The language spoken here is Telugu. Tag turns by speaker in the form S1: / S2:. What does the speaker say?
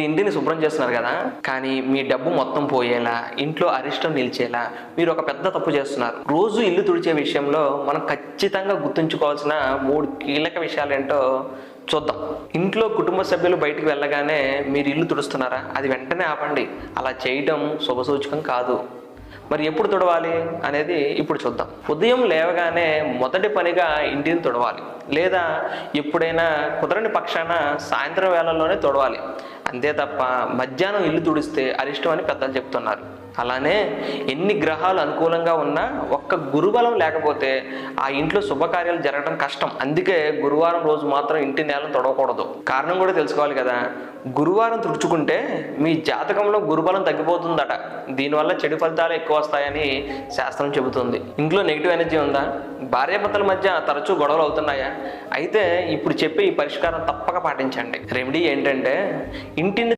S1: ఇంటిని శుభ్రం చేస్తున్నారు కదా కానీ మీ డబ్బు మొత్తం పోయేలా ఇంట్లో అరిష్టం నిలిచేలా మీరు ఒక పెద్ద తప్పు చేస్తున్నారు. రోజు ఇల్లు తుడిచే విషయంలో మనం ఖచ్చితంగా గుర్తుంచుకోవాల్సిన మూడు కీలక విషయాలు ఏంటో చూద్దాం. ఇంట్లో కుటుంబ సభ్యులు బయటికి వెళ్ళగానే మీరు ఇల్లు తుడుస్తున్నారా? అది వెంటనే ఆపండి. అలా చేయడం శుభసూచకం కాదు. మరి ఎప్పుడు తుడవాలి అనేది ఇప్పుడు చూద్దాం. ఉదయం లేవగానే మొదటి పనిగా ఇంటిని తుడవాలి. లేదా ఎప్పుడైనా కుదరని పక్షాన సాయంత్రం వేళల్లోనే తుడవాలి. అంతే తప్ప మధ్యాహ్నం ఇల్లు తుడిస్తే అరిష్టం అని పెద్దలు చెప్తున్నారు. అలానే ఎన్ని గ్రహాలు అనుకూలంగా ఉన్నా ఒక్క గురుబలం లేకపోతే ఆ ఇంట్లో శుభకార్యాలు జరగడం కష్టం. అందుకే గురువారం రోజు మాత్రం ఇంటి నేలను తొడవకూడదు. కారణం కూడా తెలుసుకోవాలి కదా. గురువారం తుడుచుకుంటే మీ జాతకంలో గురుబలం తగ్గిపోతుందట. దీనివల్ల చెడు ఫలితాలు ఎక్కువ వస్తాయని శాస్త్రం చెబుతుంది. ఇంట్లో నెగిటివ్ ఎనర్జీ ఉందా? భార్యాభర్తల మధ్య తరచూ గొడవలు అవుతున్నాయా? అయితే ఇప్పుడు చెప్పే ఈ పరిష్కారం తప్పక పాటించండి. రెమెడీ ఏంటంటే ఇంటిని